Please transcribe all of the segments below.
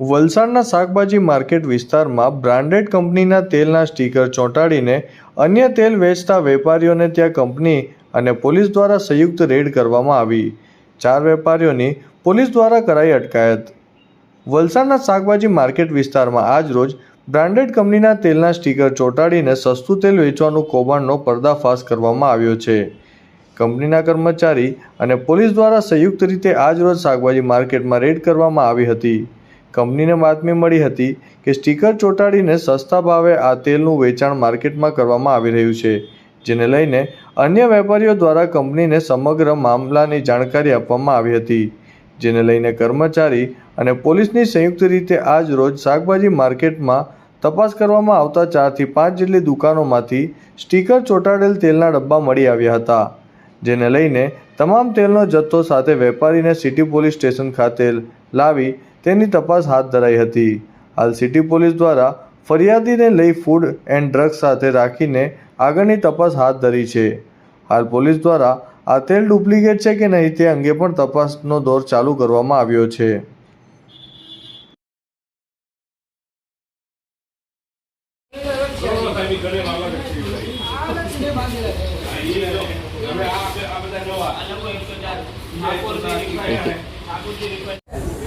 વલસાડના શાકભાજી માર્કેટ વિસ્તારમાં બ્રાન્ડેડ કંપનીના તેલના સ્ટીકર ચોંટાડીને અન્ય તેલ વેચતા વેપારીઓને ત્યાં કંપની અને પોલીસ દ્વારા સંયુક્ત રેડ કરવામાં આવી. ચાર વેપારીઓની પોલીસ દ્વારા કરાઈ અટકાયત. વલસાડના શાકભાજી માર્કેટ વિસ્તારમાં આજ રોજ બ્રાન્ડેડ કંપનીના તેલના સ્ટીકર ચોંટાડીને સસ્તું તેલ વેચવાનું કૌભાંડનો પર્દાફાશ કરવામાં આવ્યો છે. કંપનીના કર્મચારી અને પોલીસ દ્વારા સંયુક્ત રીતે આજ રોજ શાકભાજી માર્કેટમાં રેડ કરવામાં આવી હતી. કંપનીને બાતમી મળી હતી કે સ્ટીકર ચોંટાડીને સસ્તા ભાવે આ તેલનું વેચાણ માર્કેટમાં કરવામાં આવી રહ્યું છે, જેને લઈને અન્ય વેપારીઓ દ્વારા કંપનીને સમગ્ર મામલાની જાણકારી આપવામાં આવી હતી, જેને લઈને કર્મચારી અને પોલીસની સંયુક્ત રીતે આજ રોજ શાકભાજી માર્કેટમાં તપાસ કરવામાં આવતા ચારથી પાંચ જેટલી દુકાનોમાંથી સ્ટીકર ચોંટાડેલ તેલના ડબ્બા મળી આવ્યા હતા, જેને લઈને તમામ તેલનો જથ્થો સાથે વેપારીને સિટી પોલીસ સ્ટેશન ખાતે લાવી તેની તપાસ હાથ ધરાઈ હતી. હાલ સિટી પોલીસ દ્વારા ફરિયાદીને લઈ ફૂડ એન્ડ ડ્રગ્સ સાથે રાખીને આગળની તપાસ હાથ ધરી છે. હાલ પોલીસ દ્વારા આ તેલ ડુપ્લિકેટ છે કે નહીં તે અંગે પણ તપાસનો દોર ચાલુ કરવામાં આવ્યો છે. ઠાકોરજી રિક્વેસ્ટ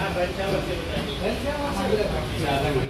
めっちゃうまい。